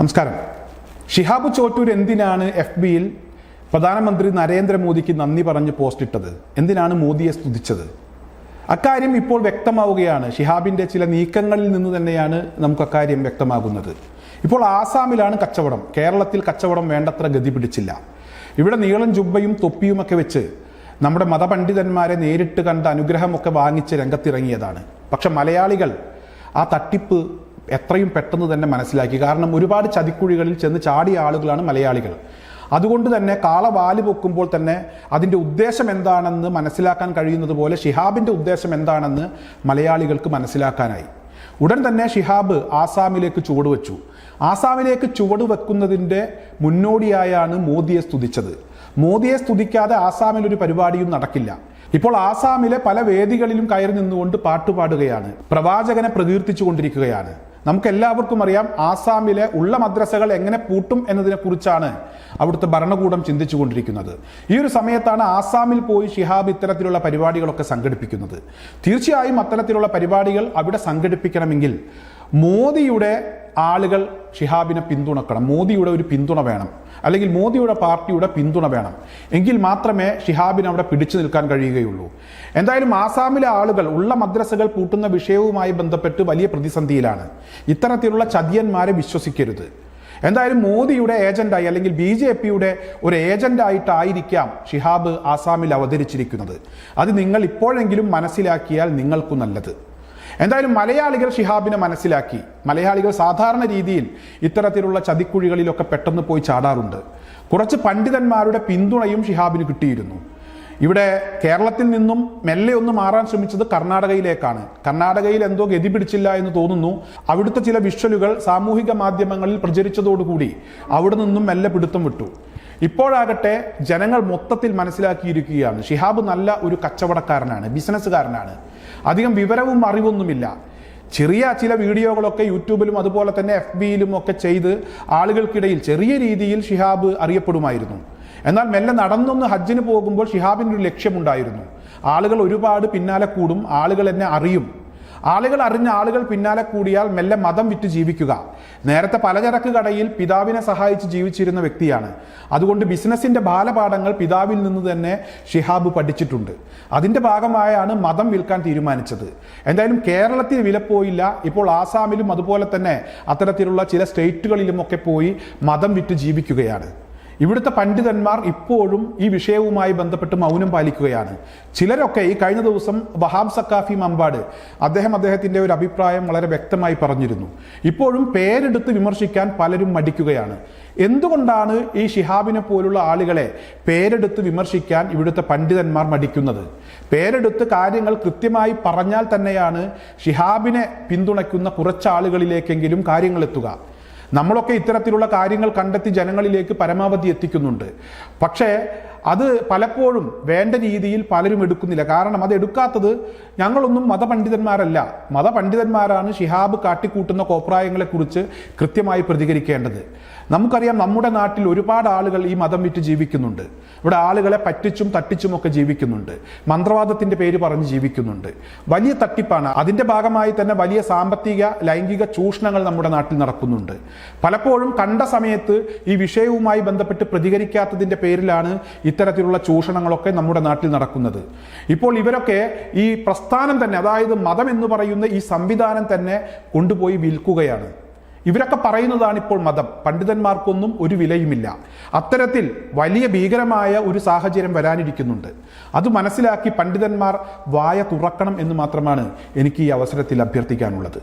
നമസ്കാരം. ഷിഹാബ് ചോട്ടൂർ എന്തിനാണ് എഫ് ബിയിൽ പ്രധാനമന്ത്രി നരേന്ദ്രമോദിക്ക് നന്ദി പറഞ്ഞ് പോസ്റ്റ് ഇട്ടത് എന്തിനാണ് മോദിയെ സ്തുതിച്ചത്? അക്കാര്യം ഇപ്പോൾ വ്യക്തമാവുകയാണ്. ഷിഹാബിന്റെ ചില നീക്കങ്ങളിൽ നിന്ന് തന്നെയാണ് നമുക്ക് അക്കാര്യം വ്യക്തമാകുന്നത്. ഇപ്പോൾ ആസാമിലാണ് കച്ചവടം. കേരളത്തിൽ കച്ചവടം വേണ്ടത്ര ഗതി പിടിച്ചില്ല. ഇവിടെ നീളം ജുബ്ബയും തൊപ്പിയുമൊക്കെ വെച്ച് നമ്മുടെ മതപണ്ഡിതന്മാരെ നേരിട്ട് കണ്ട് അനുഗ്രഹമൊക്കെ വാങ്ങിച്ച് രംഗത്തിറങ്ങിയതാണ്. പക്ഷെ മലയാളികൾ ആ തട്ടിപ്പ് എത്രയും പെട്ടെന്ന് തന്നെ മനസ്സിലാക്കി. കാരണം ഒരുപാട് ചതിക്കുഴികളിൽ ചെന്ന് ചാടിയ ആളുകളാണ് മലയാളികൾ. അതുകൊണ്ട് തന്നെ കാള വാൽ പൊക്കുമ്പോൾ തന്നെ അതിന്റെ ഉദ്ദേശം എന്താണെന്ന് മനസ്സിലാക്കാൻ കഴിയുന്നത് പോലെ ഷിഹാബിന്റെ ഉദ്ദേശം എന്താണെന്ന് മലയാളികൾക്ക് മനസ്സിലാക്കാനായി. ഉടൻ തന്നെ ഷിഹാബ് ആസാമിലേക്ക് ചുവടുവെച്ചു ആസാമിലേക്ക് ചുവട് വെക്കുന്നതിന്റെ മുന്നോടിയായാണ് മോദിയെ സ്തുതിച്ചത്. മോദിയെ സ്തുതിക്കാതെ ആസാമിൽ ഒരു പരിപാടിയും നടക്കില്ല. ഇപ്പോൾ ആസാമിലെ പല വേദികളിലും കയറി നിന്നുകൊണ്ട് പാട്ടുപാടുകയാണ്. പ്രവാചകനെ പ്രകീർത്തിച്ചു കൊണ്ടിരിക്കുകയാണ് നമുക്ക് എല്ലാവർക്കും അറിയാം ആസാമിലെ ഉള്ള മദ്രസകൾ എങ്ങനെ പൂട്ടും എന്നതിനെ കുറിച്ചാണ് അവിടുത്തെ ഭരണകൂടം ചിന്തിച്ചു കൊണ്ടിരിക്കുന്നത് ഈ ഒരു സമയത്താണ് ആസാമിൽ പോയി ഷിഹാബ് ഇത്തരത്തിലുള്ള പരിപാടികളൊക്കെ സംഘടിപ്പിക്കുന്നത്. തീർച്ചയായും അത്തരത്തിലുള്ള പരിപാടികൾ അവിടെ സംഘടിപ്പിക്കണമെങ്കിൽ മോദിയുടെ ആളുകൾ ഷിഹാബിനെ പിന്തുണക്കണം മോദിയുടെ ഒരു പിന്തുണ വേണം അല്ലെങ്കിൽ മോദിയുടെ പാർട്ടിയുടെ പിന്തുണ വേണം. എങ്കിൽ മാത്രമേ ഷിഹാബിന് അവിടെ പിടിച്ചു നിൽക്കാൻ കഴിയുകയുള്ളൂ. എന്തായാലും ആസാമിലെ ആളുകൾ ഉള്ള മദ്രസകൾ പൂട്ടുന്ന വിഷയവുമായി ബന്ധപ്പെട്ട് വലിയ പ്രതിസന്ധിയിലാണ്. ഇത്തരത്തിലുള്ള ചതിയന്മാരെ വിശ്വസിക്കരുത്. എന്തായാലും മോദിയുടെ ഏജന്റായി അല്ലെങ്കിൽ ബി ജെ പിയുടെ ഒരു ഏജന്റായിട്ടായിരിക്കാം ഷിഹാബ് ആസാമിൽ അവതരിച്ചിരിക്കുന്നത്. അത് നിങ്ങൾ ഇപ്പോഴെങ്കിലും മനസ്സിലാക്കിയാൽ നിങ്ങൾക്കു നല്ലത്. എന്തായാലും മലയാളികൾ ഷിഹാബിനെ മനസ്സിലാക്കി. മലയാളികൾ സാധാരണ രീതിയിൽ ഇത്തരത്തിലുള്ള ചതിക്കുഴികളിലൊക്കെ പെട്ടെന്ന് പോയി ചാടാറുണ്ട്. കുറച്ച് പണ്ഡിതന്മാരുടെ പിന്തുണയും ഷിഹാബിന് കിട്ടിയിരുന്നു. ഇവിടെ കേരളത്തിൽ നിന്നും മെല്ലെ ഒന്ന് മാറാൻ ശ്രമിച്ചത് കർണാടകയിലേക്കാണ്. കർണാടകയിൽ എന്തോ ഗതി പിടിച്ചില്ല എന്ന് തോന്നുന്നു. അവിടുത്തെ ചില വിഷ്വലുകൾ സാമൂഹിക മാധ്യമങ്ങളിൽ പ്രചരിച്ചതോടുകൂടി അവിടെ നിന്നും മെല്ലെ പിടുത്തം വിട്ടു. ഇപ്പോഴാകട്ടെ ജനങ്ങൾ മൊത്തത്തിൽ മനസ്സിലാക്കിയിരിക്കുകയാണ്. ഷിഹാബ് നല്ല ഒരു കച്ചവടക്കാരനാണ് ബിസിനസ്സുകാരനാണ്. അധികം വിവരവും അറിവൊന്നുമില്ല. ചെറിയ ചില വീഡിയോകളൊക്കെ യൂട്യൂബിലും അതുപോലെ തന്നെ എഫ് ബിയിലും ഒക്കെ ചെയ്ത് ആളുകൾക്കിടയിൽ ചെറിയ രീതിയിൽ ഷിഹാബ് അറിയപ്പെടുമായിരുന്നു. എന്നാൽ മെല്ലെ നടന്നൊന്ന് ഹജ്ജിന് പോകുമ്പോൾ ഷിഹാബിന്റെ ഒരു ലക്ഷ്യമുണ്ടായിരുന്നു. ആളുകൾ ഒരുപാട് പിന്നാലെ കൂടും ആളുകൾ എന്നെ അറിയും. ആളുകൾ അറിഞ്ഞ ആളുകൾ പിന്നാലെ കൂടിയാൽ മെല്ലെ മതം വിറ്റ് ജീവിക്കുക. നേരത്തെ പലചരക്ക് കടയിൽ പിതാവിനെ സഹായിച്ച് ജീവിച്ചിരുന്ന വ്യക്തിയാണ്. അതുകൊണ്ട് ബിസിനസിന്റെ ബാലപാഠങ്ങൾ പിതാവിൽ നിന്ന് തന്നെ ഷിഹാബ് പഠിച്ചിട്ടുണ്ട്. അതിന്റെ ഭാഗമായാണ് മതം വിൽക്കാൻ തീരുമാനിച്ചത്. എന്തായാലും കേരളത്തിൽ വില പോയില്ല. ഇപ്പോൾ ആസാമിലും അതുപോലെ തന്നെ അത്തരത്തിലുള്ള ചില സ്റ്റേറ്റുകളിലും ഒക്കെ പോയി മതം വിറ്റ് ജീവിക്കുകയാണ്. ഇവിടുത്തെ പണ്ഡിതന്മാർ ഇപ്പോഴും ഈ വിഷയവുമായി ബന്ധപ്പെട്ട് മൗനം പാലിക്കുകയാണ്. ചിലരൊക്കെ ഈ കഴിഞ്ഞ ദിവസം വഹാബ് സക്കാഫി മമ്പാട് അദ്ദേഹം അദ്ദേഹത്തിന്റെ ഒരു അഭിപ്രായം വളരെ വ്യക്തമായി പറഞ്ഞിരുന്നു. ഇപ്പോഴും പേരെടുത്ത് വിമർശിക്കാൻ പലരും മടിക്കുകയാണ്. എന്തുകൊണ്ടാണ് ഈ ഷിഹാബിനെ പോലുള്ള ആളുകളെ പേരെടുത്ത് വിമർശിക്കാൻ ഇവിടുത്തെ പണ്ഡിതന്മാർ മടിക്കുന്നത്? പേരെടുത്ത് കാര്യങ്ങൾ കൃത്യമായി പറഞ്ഞാൽ തന്നെയാണ് ഷിഹാബിനെ പിന്തുണയ്ക്കുന്ന കുറച്ചാളുകളിലേക്കെങ്കിലും കാര്യങ്ങൾ എത്തുക. നമ്മളൊക്കെ ഇത്തരത്തിലുള്ള കാര്യങ്ങൾ കണ്ടെത്തി ജനങ്ങളിലേക്ക് പരമാവധി എത്തിക്കുന്നുണ്ട്. പക്ഷേ അത് പലപ്പോഴും വേണ്ട രീതിയിൽ പലരും എടുക്കുന്നില്ല. കാരണം അത് എടുക്കാത്തത് ഞങ്ങളൊന്നും മതപണ്ഡിതന്മാരല്ല. മതപണ്ഡിതന്മാരാണ് ഷിഹാബ് കാട്ടിക്കൂട്ടുന്ന കോപ്രായങ്ങളെക്കുറിച്ച് കൃത്യമായി പ്രതികരിക്കേണ്ടത്. നമുക്കറിയാം നമ്മുടെ നാട്ടിൽ ഒരുപാട് ആളുകൾ ഈ മതം വിറ്റ് ജീവിക്കുന്നുണ്ട്. ഇവിടെ ആളുകളെ പറ്റിച്ചും തട്ടിച്ചും ഒക്കെ ജീവിക്കുന്നുണ്ട്. മന്ത്രവാദത്തിന്റെ പേര് പറഞ്ഞ് ജീവിക്കുന്നുണ്ട്. വലിയ തട്ടിപ്പാണ്. അതിന്റെ ഭാഗമായി തന്നെ വലിയ സാമ്പത്തിക ലൈംഗിക ചൂഷണങ്ങൾ നമ്മുടെ നാട്ടിൽ നടക്കുന്നുണ്ട്. പലപ്പോഴും കണ്ട സമയത്ത് ഈ വിഷയവുമായി ബന്ധപ്പെട്ട് പ്രതികരിക്കാത്തതിന്റെ പേരിലാണ് ഇത്തരത്തിലുള്ള ചൂഷണങ്ങളൊക്കെ നമ്മുടെ നാട്ടിൽ നടക്കുന്നത്. ഇപ്പോൾ ഇവരൊക്കെ ഈ പ്രസ്ഥാനം തന്നെ അതായത് മതം എന്ന് പറയുന്ന ഈ സംവിധാനം തന്നെ കൊണ്ടുപോയി വിൽക്കുകയാണ്. ഇവരൊക്കെ പറയുന്നതാണ് ഇപ്പോൾ മതം. പണ്ഡിതന്മാർക്കൊന്നും ഒരു വിലയുമില്ല. അത്തരത്തിൽ വലിയ ഭീകരമായ ഒരു സാഹചര്യം വരാനിരിക്കുന്നുണ്ട്. അത് മനസ്സിലാക്കി പണ്ഡിതന്മാർ വായ തുറക്കണം എന്ന് മാത്രമാണ് എനിക്ക് ഈ അവസരത്തിൽ അഭ്യർത്ഥിക്കാനുള്ളത്.